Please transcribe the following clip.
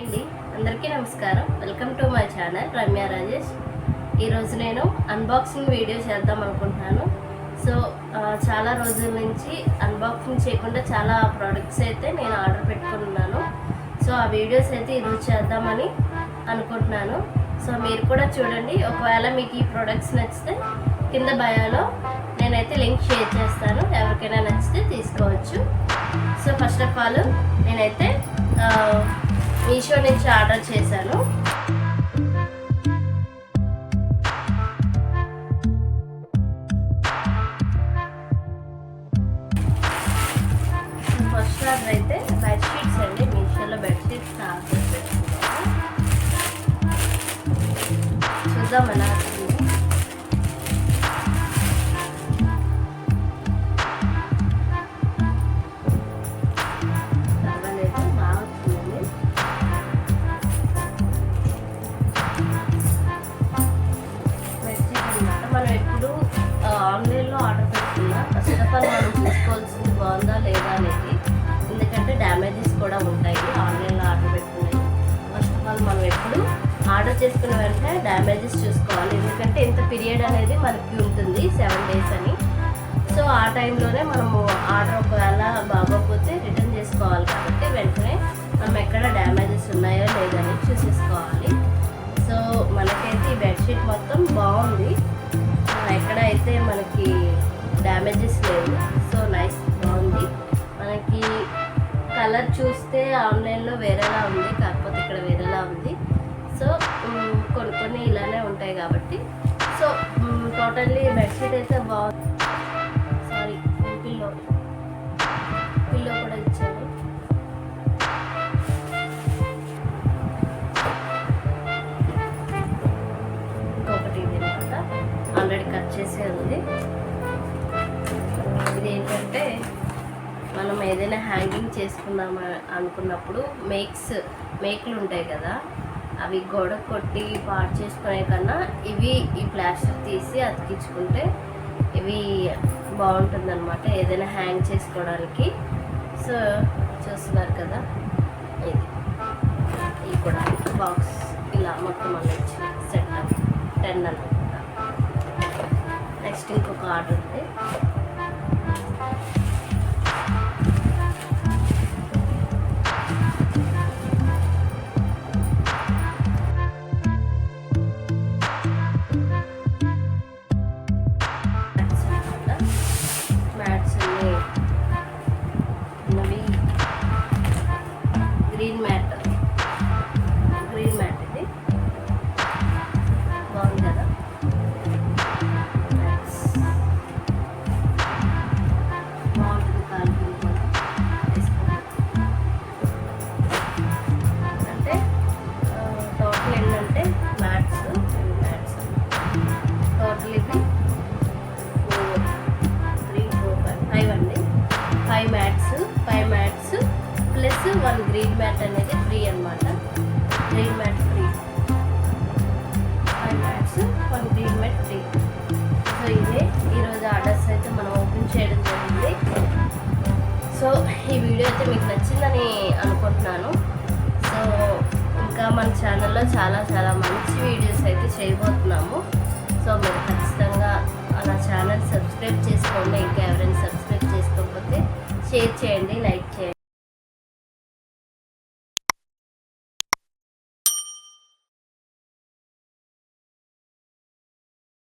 అండి అందరికీ నమస్కారం. Welcome to my channel Ramya Rajesh. ఈరోజు నేను అన్బాక్సింగ్ వీడియో చేద్దాం అనుకుంటున్నాను. సో చాలా రోజుల నుంచి అన్బాక్సింగ్ చేయకుండా చాలా ప్రోడక్ట్స్ అయితే నేను ఆర్డర్ పెట్టుకున్నాను. సో ఆ వీడియోస్ అయితే ఈరోజు చేద్దామని అనుకుంటున్నాను. సో మీరు కూడా చూడండి. ఒకవేళ మీకు ఈ ప్రోడక్ట్స్ నచ్చితే కింద బయోలో నేనైతే లింక్ షేర్ చేస్తాను. ఎవరికైనా నచ్చితే తీసుకోవచ్చు. సో ఫస్ట్ ఆఫ్ ఆల్ నేనైతే మీషో నుంచి ఆర్డర్ చేశాను. ఫస్ట్ ఆర్డర్ అయితే బెడ్షీట్స్ అండి. మీషోలో బెడ్షీట్స్ ఆర్డర్ పెట్టుకున్నాను చూద్దాం ఎలా బాగుందా లేదా అనేది. ఎందుకంటే డ్యామేజెస్ కూడా ఉంటాయి. ఆన్లైన్లో ఆర్డర్ పెట్టుకున్నాయి ఫస్ట్ ఆఫ్ ఆల్ మనం ఎప్పుడు ఆర్డర్ చేసుకున్న వెంటనే డ్యామేజెస్ చూసుకోవాలి. ఎందుకంటే ఇంత పీరియడ్ అనేది మనకి ఉంటుంది సెవెన్ డేస్ అని. సో ఆ టైంలోనే మనము ఆర్డర్ ఒకవేళ బాగోకపోతే రిటర్న్ చేసుకోవాలి కాబట్టి వెంటనే మనం ఎక్కడ డ్యామేజెస్ ఉన్నాయో లేదని చూసేసుకోవాలి. సో మనకైతే ఈ బెడ్షీట్ మొత్తం బాగుంది. ఎక్కడైతే మనకి డ్యామేజెస్ లేవు కలర్ చూస్తే ఆన్లైన్లో వేరేలా ఉంది కాకపోతే ఇక్కడ వేరేలా ఉంది. సో కొన్ని కొన్ని ఇలానే ఉంటాయి కాబట్టి. సో టోటల్లీ బెడ్షీట్ అయితే బాగుంది సారీ పిల్లో పిల్లో కూడా ఇచ్చారు ఇంకొకటి ఇది అనమాట. ఆల్రెడీ కట్ చేసే ఉంది. ఇది ఏంటంటే మనం ఏదైనా హ్యాంగింగ్ చేసుకుందాం అనుకున్నప్పుడు మేక్స్ మేకులు ఉంటాయి కదా. అవి గోడ కొట్టి పాడు చేసుకునే కన్నా ఇవి ఈ ప్లాస్టిక్ తీసి అతికించుకుంటే ఇవి బాగుంటుంది అనమాట ఏదైనా హ్యాంగ్ చేసుకోవడానికి. సో చూస్తున్నారు కదా. ఇది. ఇది కూడా బాక్స్ ఇలా మొత్తం అన్ని సెట్ టెన్ అనమాట నెక్స్ట్ ఇంకొక ఆర్డర్ ఉంది. Green mat plus one green mat అనేది ఫ్రీ అనమాట green mat free. Five mats one green mat free. So ఇదే ఈరోజు ఆర్డర్స్ అయితే మనం ఓపెన్ చేయడం జరిగింది. సో ఈ వీడియో అయితే మీకు నచ్చిందని అనుకుంటున్నాను. సో ఇంకా మన ఛానల్లో చాలా చాలా మంచి వీడియోస్ అయితే చేయబోతున్నాము. సో మీరు ఖచ్చితంగా నా ఛానల్ సబ్స్క్రైబ్ చేసుకోండి. ఇంకా ఎవరైనా సబ్స్క్రైబ్ చేసుకోకపోతే షేర్ చేయండి లైక్ చేయండి.